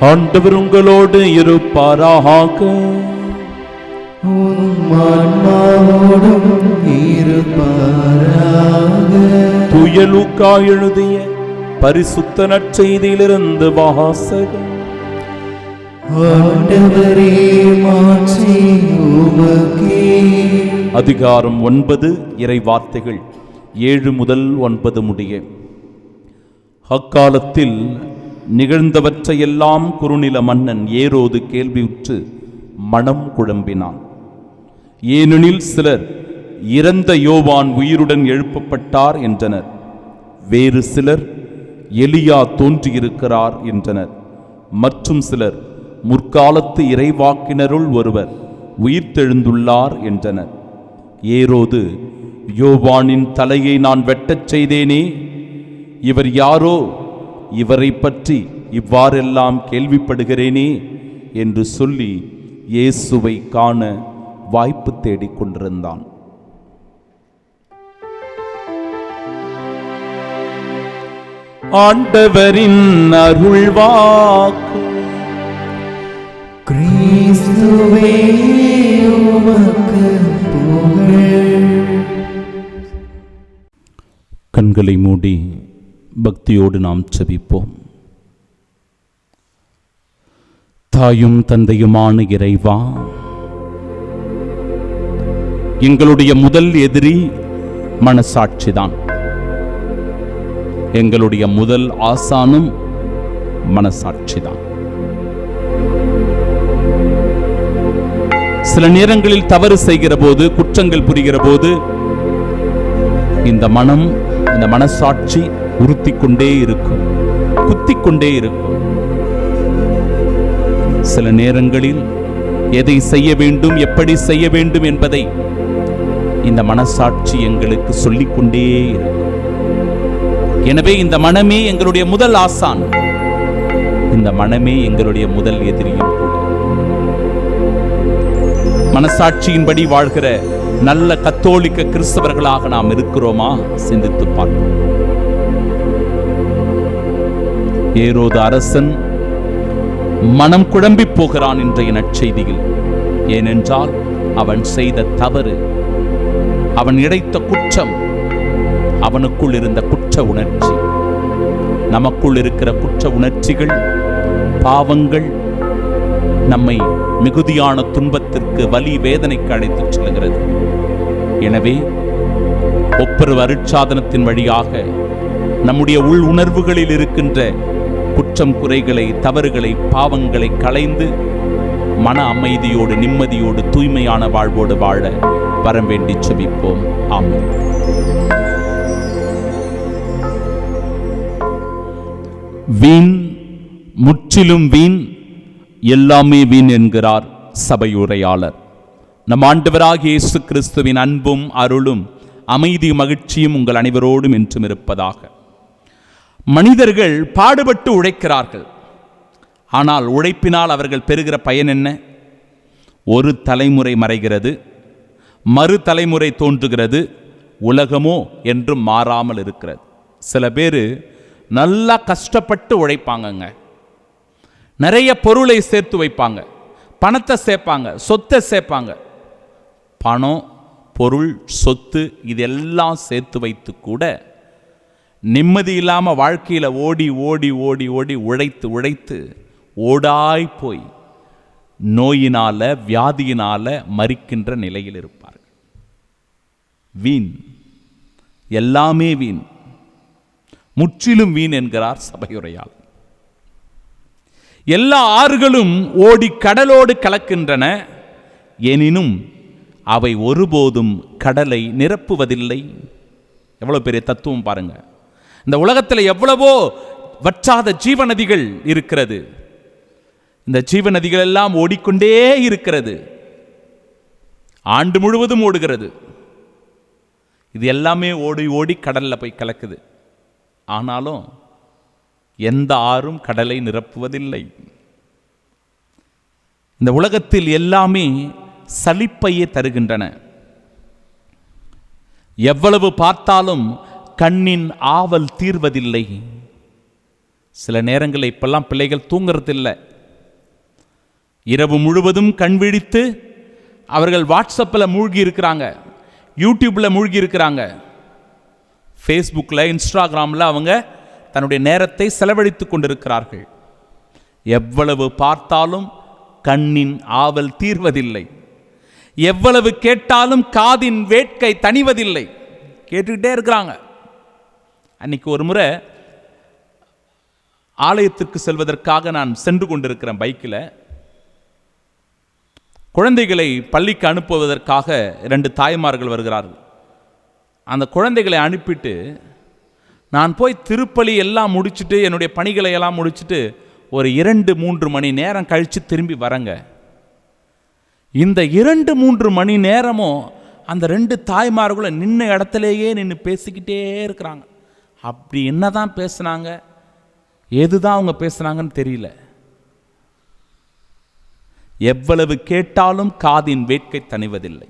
ஆண்டவர் உங்களோடு இருப்பாராக. துயலுக்கா எழுதிய பரிசுத்த நற்செய்தியிலிருந்து வாசகம் அதிகாரம் ஒன்பது இறை வார்த்தைகள் ஏழு முதல் ஒன்பது முடிய. அக்காலத்தில் நிகழ்ந்தவற்றையெல்லாம் குறுநில மன்னன் ஏரோது கேள்வியுற்று மனம் குழம்பினான். ஏனெனில் சிலர் இறந்த யோவான் உயிருடன் எழுப்பப்பட்டார் என்றனர். வேறு சிலர் எலியா தோன்றியிருக்கிறார் என்றனர். மற்றும் சிலர் முற்காலத்து இறைவாக்கினருள் ஒருவர் உயிர்த்தெழுந்துள்ளார் என்றனர். ஏரோது யோவானின் தலையை நான் வெட்டச் செய்தேனே? இவர் யாரோ? இவரை பற்றி இவ்வாறெல்லாம் கேள்விப்படுகிறேனே என்று சொல்லி இயேசுவை காண வாய்ப்பு தேடிக் கொண்டிருந்தான். ஆண்டவரின் அருள்வாக்கு. கிறிஸ்துவே உமக்கு கண்களை மூடி பக்தியோடு நாம் செபிப்போம் தாயும் தந்தையுமான இறைவா எங்களுடைய முதல் எதிரி மனசாட்சிதான். எங்களுடைய முதல் ஆசானும் மனசாட்சிதான். சில நேரங்களில் தவறு செய்கிற போது குற்றங்கள் புரிகிற போது இந்த மனம் இந்த மனசாட்சி உறுத்தி கொண்டே இருக்கும் குத்தி கொண்டே இருக்கும். சில நேரங்களில் எதை செய்ய வேண்டும் எப்படி செய்ய வேண்டும் என்பதை இந்த மனசாட்சி எங்களுக்கு சொல்லிக் கொண்டே இருக்கும். எனவே இந்த மனமே எங்களுடைய முதல் ஆசான். இந்த மனமே எங்களுடைய முதல் எதிரியும் கூட. மனசாட்சியின்படி வாழ்கிற நல்ல கத்தோலிக்க கிறிஸ்தவர்களாக நாம் இருக்கிறோமா? சிந்தித்து பார்ப்போம். ஏரோது அரசன் மனம் குழம்பி போகிறான் இன்றைய நற்செய்தியில் ஏனென்றால் அவன் செய்த தவறு அவன் இழைத்த குற்றம் அவனுக்குள் இருந்த குற்ற உணர்ச்சி. நமக்குள் இருக்கிற குற்ற உணர்ச்சிகள் பாவங்கள் நம்மை மிகுதியான துன்பத்திற்கு வலி வேதனைக்கு அழைத்துச் செல்கிறது எனவே ஒவ்வொரு அருட்சாதனத்தின் வழியாக நம்முடைய உள் உணர்வுகளில் இருக்கின்ற குற்றம் குறைகளை தவறுகளை பாவங்களை களைந்து மன அமைதியோடு நிம்மதியோடு தூய்மையான வாழ்வோடு வாழ வரம் வேண்டி செபிப்போம். ஆமாம் வீண் முற்றிலும் வீண் எல்லாமே வீண் என்கிறார் சபையுரையாளர். நம் ஆண்டவராகிய இயேசு கிறிஸ்துவின் அன்பும் அருளும் அமைதி மகிழ்ச்சியும் உங்கள் அனைவரோடும் என்றும் இருப்பதாக. மனிதர்கள் பாடுபட்டு உழைக்கிறார்கள். ஆனால் உழைப்பினால் அவர்கள் பெறுகிற பயன் என்ன? ஒரு தலைமுறை மறைகிறது மறு தலைமுறை தோன்றுகிறது உலகமோ என்றும் மாறாமல் இருக்கிறது. சில பேர் நல்லா கஷ்டப்பட்டு உழைப்பாங்கங்க. நிறைய பொருளை சேர்த்து வைப்பாங்க பணத்தை சேர்ப்பாங்க சொத்தை சேர்ப்பாங்க. பணம் பொருள் சொத்து இதெல்லாம் சேர்த்து வைத்து கூட நிம்மதி இல்லாமல் வாழ்க்கையில் ஓடி ஓடி ஓடி ஓடி உழைத்து உழைத்து ஓடாய் போய் நோயினால வியாதியினால மறிக்கின்ற நிலையில் இருப்பார்கள். வீண். எல்லாமே வீண். முற்றிலும் வீண் என்கிறார் சபையுரையால் எல்லா ஆறுகளும் ஓடி கடலோடு கலக்கின்றன. எனினும் அவை ஒருபோதும் கடலை நிரப்புவதில்லை. எவ்வளோ பெரிய தத்துவம் பாருங்கள் இந்த உலகத்தில் எவ்வளவோ வற்றாத ஜீவநதிகள் இருக்கிறது. இந்த ஜீவநதிகள் எல்லாம் ஓடிக்கொண்டே இருக்கிறது. ஆண்டு முழுவதும் ஓடுகிறது. இது எல்லாமே ஓடி ஓடி கடல்ல போய் கலக்குது. ஆனாலும் எந்த ஆறும் கடலை நிரப்புவதில்லை. இந்த உலகத்தில் எல்லாமே சலிப்பையே தருகின்றன. எவ்வளவு பார்த்தாலும் கண்ணின் ஆவல் தீர்வதில்லை. சில நேரங்களில் இப்பெல்லாம் பிள்ளைகள் தூங்குறதில்லை. இரவு முழுவதும் கண் விழித்து அவர்கள் வாட்ஸ்அப்பில் மூழ்கி இருக்கிறாங்க யூடியூப்பில் மூழ்கி இருக்கிறாங்க ஃபேஸ்புக்கில் இன்ஸ்டாகிராமில் அவங்க தன்னுடைய நேரத்தை செலவழித்து கொண்டிருக்கிறார்கள். எவ்வளவு பார்த்தாலும் கண்ணின் ஆவல் தீர்வதில்லை. எவ்வளவு கேட்டாலும் காதின் வேட்கை தணிவதில்லை. கேட்டுக்கிட்டே இருக்கிறாங்க. அன்னைக்கு ஒரு முறை ஆலயத்திற்கு செல்வதற்காக நான் சென்று கொண்டிருக்கிறேன் பைக்கில். குழந்தைகளை பள்ளிக்கு அனுப்புவதற்காக ரெண்டு தாய்மார்கள் வருகிறார்கள். அந்த குழந்தைகளை அனுப்பிட்டு நான் போய் திருப்பலி எல்லாம் முடிச்சுட்டு என்னுடைய பணிகளை எல்லாம் முடிச்சுட்டு ஒரு இரண்டு மூன்று மணி நேரம் கழித்து திரும்பி வரங்க. இந்த இரண்டு மூன்று மணி நேரமும் அந்த ரெண்டு தாய்மார்களும் நின்ன இடத்துலையே நின்று பேசிக்கிட்டே இருக்கிறாங்க. அப்படி என்னதான் பேசுனாங்க? எதுதான் அவங்க பேசுனாங்கன்னு தெரியல. எவ்வளவு கேட்டாலும் காதின் வேட்கை தணிவதில்லை.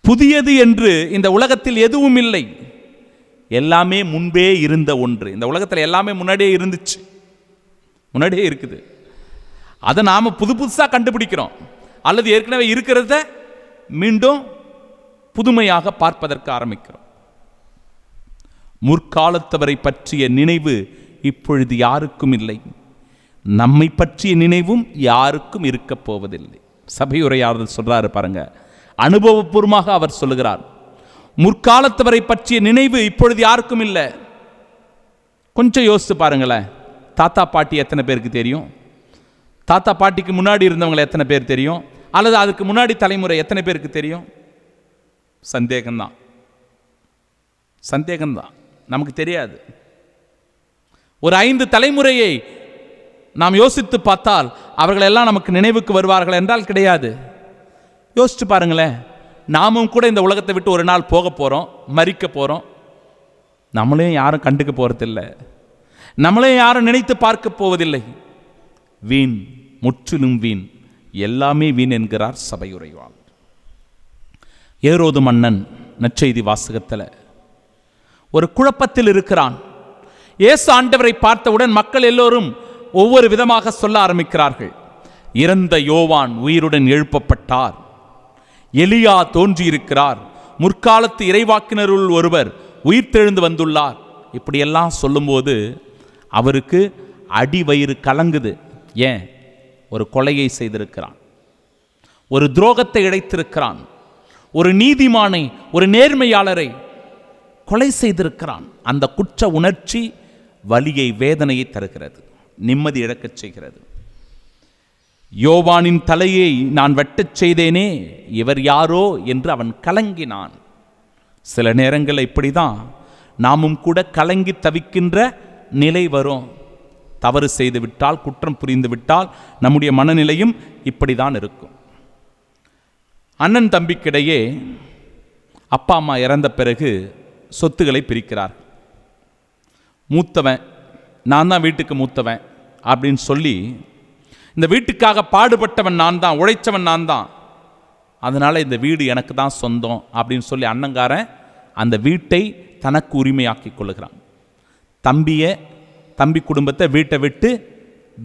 புதியது என்று இந்த உலகத்தில் எதுவும் இல்லை. எல்லாமே முன்பே இருந்த ஒன்று. இந்த உலகத்தில் எல்லாமே முன்னாடியே இருந்துச்சு. முன்னாடியே இருக்குது. அதை நாம் புது புதுசாக கண்டுபிடிக்கிறோம். அல்லது ஏற்கனவே இருக்கிறத மீண்டும் புதுமையாக பார்ப்பதற்கு ஆரம்பிக்கிறோம். முற்காலத்தவரை பற்றிய நினைவு இப்பொழுது யாருக்கும் இல்லை. நம்மை பற்றிய நினைவும் யாருக்கும் இருக்கப் போவதில்லை. சபையுரையாளர் சொல்கிறாரு பாருங்க. அனுபவபூர்வமாக அவர் சொல்லுகிறார். முற்காலத்தவரை பற்றிய நினைவு இப்பொழுது யாருக்கும் இல்லை. கொஞ்சம் யோசித்து பாருங்களேன். தாத்தா பாட்டி எத்தனை பேருக்கு தெரியும்? தாத்தா பாட்டிக்கு முன்னாடி இருந்தவங்களை எத்தனை பேர் தெரியும்? அல்லது அதுக்கு முன்னாடி தலைமுறை எத்தனை பேருக்கு தெரியும்? சந்தேகம்தான். சந்தேகம்தான். நமக்கு தெரியாது. ஒரு ஐந்து தலைமுறையை நாம் யோசித்து பார்த்தால் அவர்கள் எல்லாம் நமக்கு நினைவுக்கு வருவார்கள் என்றால் கிடையாது. யோசிச்சு பாருங்களேன் நாமும் கூட இந்த உலகத்தை விட்டு ஒரு நாள் போக போகிறோம் மறிக்க போகிறோம் நம்மளையும் யாரும் கண்டுக்க போகிறதில்ல நம்மளையும் யாரும் நினைத்து பார்க்க போவதில்லை. வீண் முற்றிலும் வீண். எல்லாமே வீண் என்கிறார் சபையுரைவாள் ஏரோது மன்னன் நற்செய்தி வாசகத்தில் ஒரு குழப்பத்தில் இருக்கிறான். இயேசு ஆண்டவரை பார்த்தவுடன் மக்கள் எல்லோரும் ஒவ்வொரு விதமாக சொல்ல ஆரம்பிக்கிறார்கள். இறந்த யோவான் உயிருடன் எழுப்பப்பட்டார். எலியா தோன்றியிருக்கிறார். முற்காலத்து இறைவாக்கினருள் ஒருவர் உயிர்த்தெழுந்து வந்துள்ளார். இப்படியெல்லாம் சொல்லும்போது அவருக்கு அடிவயிறு கலங்குது. ஏன்? ஒரு கொலையை செய்திருக்கிறான். ஒரு துரோகத்தை இழைத்திருக்கிறான். ஒரு நீதிமானை ஒரு நேர்மையாளரை கொலை செய்திருக்கிறான். அந்த குற்ற உணர்ச்சி வலியை வேதனையை தருகிறது. நிம்மதி இழக்கச் செய்கிறது. யோவானின் தலையை நான் வெட்டச் செய்தேனே இவர் யாரோ என்று அவன் கலங்கினான். சில நேரங்களில் இப்படி தான் நாமும் கூட கலங்கி தவிக்கின்ற நிலை வரும். தவறு செய்து விட்டால் குற்றம் புரிந்து விட்டால் நம்முடைய மனநிலையும் இப்படி தான் இருக்கும். அண்ணன் தம்பிக்கிடையே அப்பா அம்மா இறந்த பிறகு சொத்துக்களை பிரிக்கிறார். மூத்தவன் நான் தான் வீட்டுக்கு மூத்தவன் அப்படின்னு சொல்லி இந்த வீட்டுக்காக பாடுபட்டவன் நான் தான் உழைச்சவன் நான் தான். அதனால் இந்த வீடு எனக்கு தான் சொந்தம் அப்படின்னு சொல்லி அண்ணங்காரன் அந்த வீட்டை தனக்கு உரிமையாக்கி கொள்ளுகிறான். தம்பியை தம்பி குடும்பத்தை வீட்டை விட்டு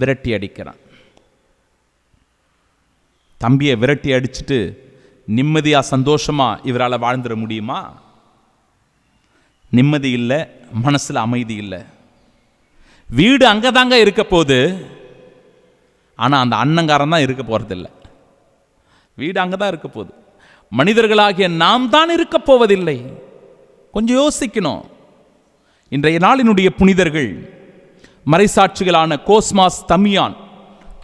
விரட்டி அடிக்கிறான். தம்பியை விரட்டி அடிச்சிட்டு நிம்மதியாக சந்தோஷமாக இவரால் வாழ்ந்துட முடியுமா? நிம்மதி இல்லை மனசில் அமைதி இல்லை. வீடு அங்கே தாங்க இருக்க போகுது. ஆனால் அந்த அன்னங்காரன் தான் இருக்க போகிறதில்ல வீடு அங்கே தான் இருக்க போகுது. மனிதர்களாகிய நாம் தான் இருக்க போவதில்லை. கொஞ்சம் யோசிக்கணும். இன்றைய நாளினுடைய புனிதர்கள் மறைசாட்சிகளான கோஸ்மாஸ் தமியான்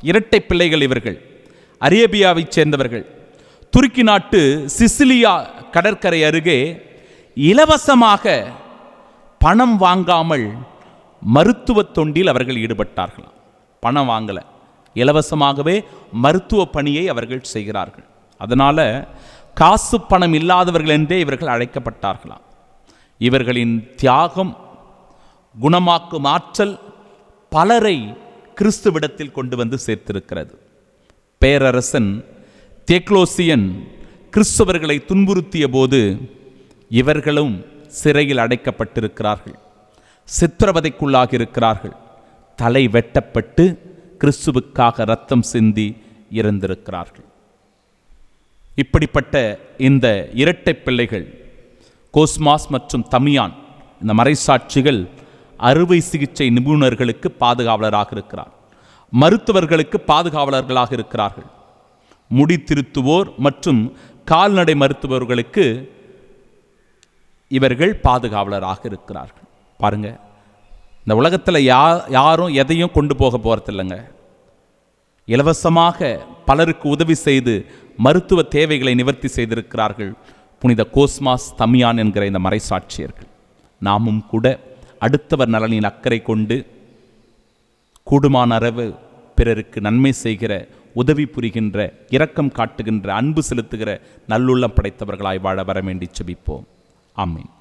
இரட்டை பிள்ளைகள் இவர்கள் அரேபியாவைச் சேர்ந்தவர்கள் துருக்கி நாட்டு சிசிலியா கடற்கரை அருகே இலவசமாக பணம் வாங்காமல் மருத்துவ தொண்டில் அவர்கள் ஈடுபட்டார்களாம். பணம் வாங்கலை. இலவசமாகவே மருத்துவ பணியை அவர்கள் செய்கிறார்கள். அதனால் காசு பணம் இல்லாதவர்கள் என்றே இவர்கள் அழைக்கப்பட்டார்களாம். இவர்களின் தியாகம் குணமாக்கும் ஆற்றல் பலரை கிறிஸ்துவிடத்தில் கொண்டு வந்து சேர்த்திருக்கிறது. பேரரசன் தேக்லோசியன் கிறிஸ்தவர்களை துன்புறுத்திய போது இவர்களும் சிறையில் அடைக்கப்பட்டிருக்கிறார்கள். சித்திரவதைக்குள்ளாக இருக்கிறார்கள் தலை வெட்டப்பட்டு கிறிஸ்துவுக்காக ரத்தம் சிந்தி இறந்திருக்கிறார்கள் இப்படிப்பட்ட இந்த இரட்டை பிள்ளைகள் கோஸ்மாஸ் மற்றும் தமியான் இந்த மறைசாட்சிகள் அறுவை சிகிச்சை நிபுணர்களுக்கு பாதுகாவலராக இருக்கிறார். மருத்துவர்களுக்கு பாதுகாவலர்களாக இருக்கிறார்கள். முடி திருத்துவோர் மற்றும் கால்நடை மருத்துவர்களுக்கு இவர்கள் பாதுகாவலராக இருக்கிறார்கள். பாருங்க இந்த உலகத்தில் யா யாரும் எதையும் கொண்டு போக போகிறதில்லைங்க இலவசமாக பலருக்கு உதவி செய்து மருத்துவ தேவைகளை நிவர்த்தி செய்திருக்கிறார்கள் புனித கோஸ்மாஸ் தமியான் என்கிற இந்த மறைசாட்சியர்கள். நாமும் கூட அடுத்தவர் நலனின் அக்கறை கொண்டு கூடுமான அளவு பிறருக்கு நன்மை செய்கிற உதவி புரிகின்ற இரக்கம் காட்டுகின்ற அன்பு செலுத்துகிற நல்லுள்ளம் படைத்தவர்களாய் வாழ வர வேண்டி செபிப்போம். Amén.